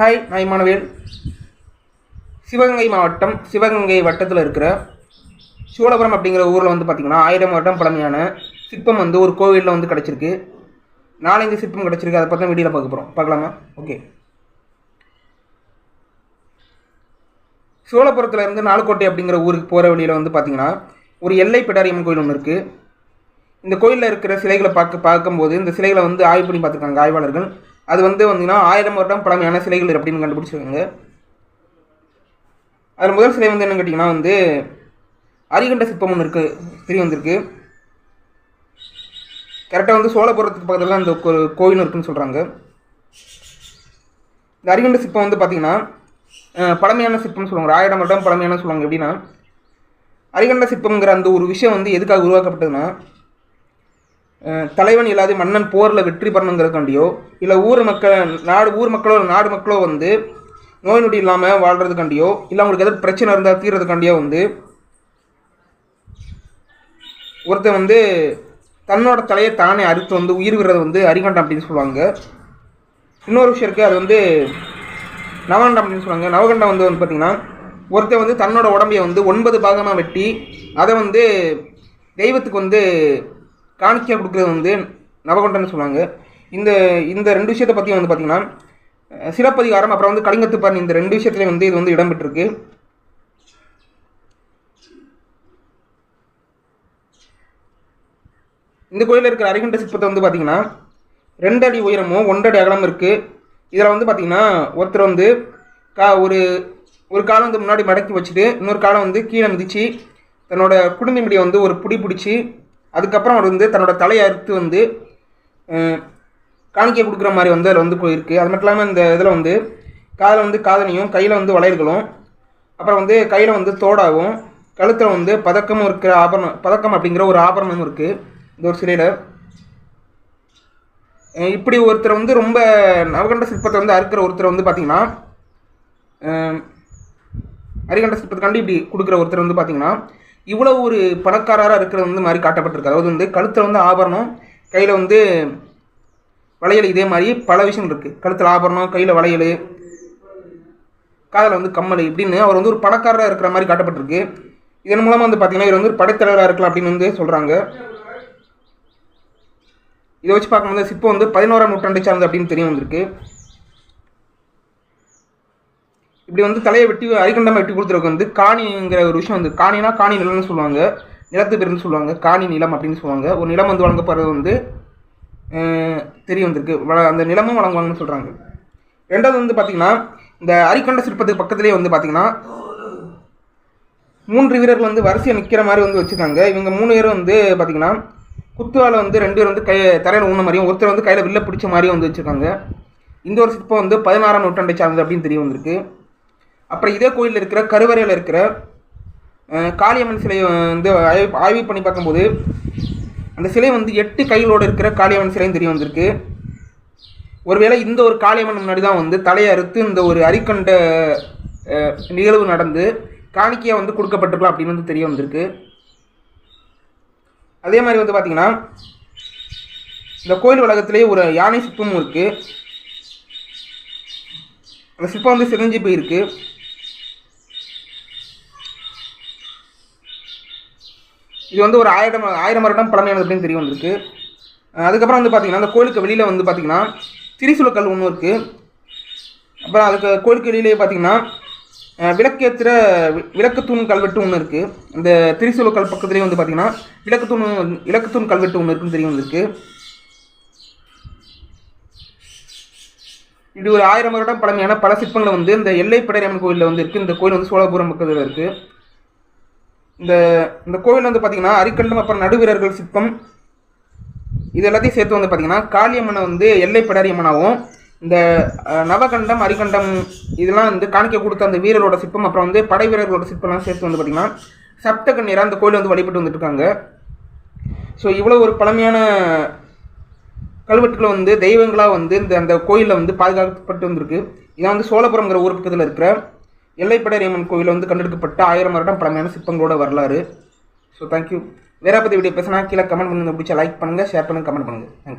Hi நான் மாணவியல் சிவகங்கை மாவட்டம் சிவகங்கை வட்டத்தில் இருக்கிற சோழபுரம் அப்படிங்கிற ஊரில் வந்து பார்த்திங்கன்னா ஆயிரம் வருடம் பழமையான சிற்பம் வந்து ஒரு கோவிலில் வந்து கிடச்சிருக்கு. நாலஞ்சு சிற்பம் கிடச்சிருக்கு. அதை பார்த்தா தான் வீடியோவில் பார்க்க போகிறோம் பார்க்கலாமா? ஓகே. சோழபுரத்தில் இருந்து நாலுக்கோட்டை அப்படிங்கிற ஊருக்கு போகிற வழியில் வந்து பார்த்திங்கன்னா ஒரு எல்லை பிடாரியம்மன் கோயில் ஒன்று இருக்குது இந்த கோயிலில் இருக்கிற சிலைகளை பார்க்க பார்க்கும்போது இந்த சிலைகளை வந்து ஆய்வு பண்ணி பார்த்துருக்காங்க ஆய்வாளர்கள். அது வந்து வந்தீங்கன்னா ஆயிரம் வருடம் பழமையான சிலைகள் அப்படின்னு கண்டுபிடிச்சிருக்காங்க. அதில் முதல் சிலை வந்து என்னன்னு கேட்டிங்கன்னா வந்து அரிகண்ட சிற்பம் ஒன்று இருக்குது தெரிய வந்திருக்கு. கரெக்டாக வந்து சோழபுரத்துக்கு பக்கத்தில் தான் ஒரு கோவில் இருக்குன்னு சொல்கிறாங்க இந்த அரிகண்ட சிற்பம் வந்து பார்த்திங்கன்னா பழமையான சிற்பம்னு சொல்லுவாங்க. ஆயிரம் வருடம் பழமையான சொல்லுவாங்க. எப்படின்னா அரிகண்ட சிற்பம்ங்கிற அந்த ஒரு விஷயம் வந்து எதுக்காக உருவாக்கப்பட்டதுன்னா தலைவன் இல்லாத மன்னன் போரில் வெற்றி பெறணுங்கிறதுக்காண்டியோ இல்லை ஊர் மக்கள் நாடு ஊர் மக்களோ நாடு மக்களோ வந்து நோய் நொடி இல்லாமல் வாழ்கிறதுக்காண்டியோ இல்லை அவங்களுக்கு எதாவது பிரச்சனை இருந்தால் தீர்றதுக்காண்டியோ வந்து ஒருத்தன் வந்து தன்னோட தலையை தானே அறுத்து வந்து உயிர் விடுறது வந்து அரிகண்டம் அப்படின்னு சொல்லுவாங்க. இன்னொரு விஷயம் இருக்குது அது வந்து நவகண்டம் அப்படின்னு சொல்லுவாங்க. நவகண்டம் வந்து வந்து பார்த்திங்கன்னா ஒருத்தன் வந்து தன்னோட உடம்பைய வந்து ஒன்பது பாகமாக வெட்டி அதை வந்து தெய்வத்துக்கு வந்து காணிக்கையாக கொடுக்குறது வந்து நவகொண்டன்னு சொல்லுவாங்க. இந்த இந்த ரெண்டு விஷயத்தை பற்றி வந்து பார்த்திங்கன்னா சிலப்பதிகாரம் அப்புறம் வந்து கலிங்கத்துப்பான் இந்த ரெண்டு விஷயத்துலேயும் வந்து இது வந்து இடம்பெற்றிருக்கு. இந்த கோயிலில் இருக்கிற அரிகண்ட சிற்பத்தை வந்து பார்த்திங்கன்னா ரெண்டு அடி உயரமும் ஒன்றடி அகலம் இருக்குது இதில் வந்து பார்த்திங்கன்னா ஒருத்தர் வந்து கா ஒரு ஒரு காலம் வந்து முன்னாடி மடக்கி வச்சுட்டு இன்னொரு காலம் வந்து கீழே மிதித்து தன்னோட குடும்பி வந்து ஒரு பிடி பிடிச்சி அதுக்கப்புறம் அவர் வந்து தன்னோட தலையை அறுத்து வந்து காணிக்கை கொடுக்குற மாதிரி வந்து அதில் வந்து இருக்குது அது மட்டும் இல்லாமல் இந்த இதில் வந்து காதில் வந்து காதணியும் கையில் வந்து வளையல்களும் அப்புறம் வந்து கையில் வந்து தோடாகவும் கழுத்தில் வந்து பதக்கமும் இருக்கிற ஆபரணம் பதக்கம் அப்படிங்கிற ஒரு ஆபரணமும் இருக்குது இந்த ஒரு சிலையில். இப்படி ஒருத்தர் வந்து ரொம்ப நவகண்ட சிற்பத்தை வந்து அறுக்கிற ஒருத்தர் வந்து பார்த்தீங்கன்னா அரிகண்ட சிற்பத்துக்காண்டி இப்படி கொடுக்குற ஒருத்தர் வந்து பார்த்திங்கன்னா இவ்வளோ ஒரு பணக்காரராக இருக்கிறது வந்து மாதிரி காட்டப்பட்டிருக்கு. அதாவது வந்து கழுத்தில் வந்து ஆபரணம் கையில் வந்து வளையல் இதே மாதிரி பல விஷயங்கள் இருக்குது கழுத்தில் ஆபரணம் கையில் வளையல் காதில் வந்து கம்மல் இப்படின்னு அவர் வந்து ஒரு பணக்காரராக இருக்கிற மாதிரி காட்டப்பட்டிருக்கு. இதன் மூலமாக வந்து பார்த்திங்கன்னா இவர் வந்து ஒரு படைத்தலைவராக இருக்கலாம் அப்படின்னு வந்து சொல்கிறாங்க இதை வச்சு பார்க்கும்போது சிற்பம் வந்து பதினோராம் நூற்றாண்டை சார்ந்து அப்படின்னு தெரிய வந்திருக்கு. இப்படி வந்து தலையை வெட்டி அரிக்கண்டமாக வெட்டி கொடுத்துருக்கு வந்து காணிங்கிற ஒரு விஷயம் வந்து காணினா காணி நிலம்னு சொல்லுவாங்க. நிலத்து பேருன்னு சொல்லுவாங்க. காணி நிலம் அப்படின்னு சொல்லுவாங்க. ஒரு நிலம் வந்து வழங்கப்படுறது வந்து தெரிய வந்திருக்கு. வள- அந்த நிலமும் வழங்குவாங்கன்னு சொல்கிறாங்க ரெண்டாவது வந்து பார்த்திங்கன்னா இந்த அரிக்கண்ட சிற்பத்துக்கு பக்கத்துலேயே வந்து பார்த்திங்கன்னா மூன்று வீரர்கள் வந்து வரிசையை நிற்கிற மாதிரி வந்து வச்சுருக்காங்க. இவங்க மூணு பேரும் வந்து பார்த்திங்கன்னா குத்துவால வந்து ரெண்டு பேர் வந்து கை தரையில் ஊன மாதிரியும் ஒருத்தர் வந்து கையில் வில்ல பிடிச்ச மாதிரியும் வந்து வச்சுருக்காங்க. இந்த ஒரு சிற்பம் வந்து பதினாறாம் நூற்றாண்டை சார்ந்தது அப்படின்னு தெரிய வந்திருக்கு. அப்புறம் இதே கோயிலில் இருக்கிற கருவறையில் இருக்கிற காளியம்மன் சிலையை வந்து ஆய்வு ஆய்வு பண்ணி பார்க்கும்போது அந்த சிலை வந்து எட்டு கைகளோடு இருக்கிற காளியம்மன் சிலையும் தெரிய வந்திருக்கு. ஒருவேளை இந்த ஒரு காளியம்மன் முன்னாடி தான் வந்து தலையை அறுத்து இந்த ஒரு அரிக்கண்ட நிகழ்வு நடந்து காணிக்கையாக வந்து கொடுக்கப்பட்டிருக்கலாம் அப்படின்னு வந்து தெரிய வந்திருக்கு. அதே மாதிரி வந்து பார்த்திங்கன்னா இந்த கோயில் வளாகத்திலேயே ஒரு யானை சிற்பமும் இருக்குது அந்த சிற்பம் வந்து சிதைஞ்சு போயிருக்கு. இது வந்து ஒரு ஆயிரம் ஆயிரம் வருடம் பழமையானது அப்படின்னு தெரிய வந்திருக்கு. அதுக்கப்புறம் வந்து பார்த்தீங்கன்னா அந்த கோயிலுக்கு வெளியில் வந்து பார்த்தீங்கன்னா திரிசூலக்கல் ஒன்று இருக்குது அப்புறம் அதுக்கு கோயிலுக்கு வெளியிலே பார்த்தீங்கன்னா அஹ் விளக்கேத்துற வி- விளக்குத்தூண் கல்வெட்டு ஒன்று இருக்குது இந்த திரிசூலக்கல் பக்கத்துலேயே வந்து பார்த்தீங்கன்னா விளக்குத்தூண் விளக்குத்தூண் கல்வெட்டு ஒன்று இருக்குன்னு தெரிய வந்திருக்கு. இது ஒரு ஆயிரம் வருடம் பழமையான பல சிற்பங்களை வந்து இந்த எல்லை பிடையம்மன் கோயிலில் வந்து இருக்குது இந்த கோயில் வந்து சோழபுரம் பக்கத்தில் இருக்குது இந்த இந்த கோவில் வந்து பார்த்தீங்கன்னா அரிக்கண்டம் அப்புறம் நடுவீரர்கள் சிற்பம் இது எல்லாத்தையும் சேர்த்து வந்து பார்த்தீங்கன்னா காளியம்மனை வந்து எல்லை பிடாரியம்மனாகவும் இந்த நவகண்டம் அரிகண்டம் இதெல்லாம் வந்து காணிக்க கொடுத்த அந்த வீரரோட சிற்பம் அப்புறம் வந்து படை வீரர்களோட சிற்பம்லாம் சேர்த்து வந்து பார்த்தீங்கன்னா சப்த கண்ணீராக அந்த கோயில் வந்து வழிபட்டு வந்துட்டு இருக்காங்க ஸோ இவ்வளோ ஒரு பழமையான கல்வெட்டுகளை வந்து தெய்வங்களாக வந்து இந்த அந்த கோயிலில் வந்து பாதுகாக்கப்பட்டு வந்திருக்கு. இதான் வந்து சோழபுரம்ங்கிற ஊர் பக்கத்தில் இருக்கிற எல்லைப்படையம்மன் கோயிலில் வந்து கண்டெடுக்கப்பட்ட ஆயிரம் வருடம் பழமையான சிற்பங்களோட வரலாறு. ஸோ தேங்க்யூ வேற பற்றி வீடியோ பேசினா கீழே கமெண்ட் பண்ணுங்க. பிடிச்சா லைக் பண்ணுங்கள் ஷேர் பண்ணுங்கள் கமெண்ட் பண்ணுங்கள் தேங்க்யூ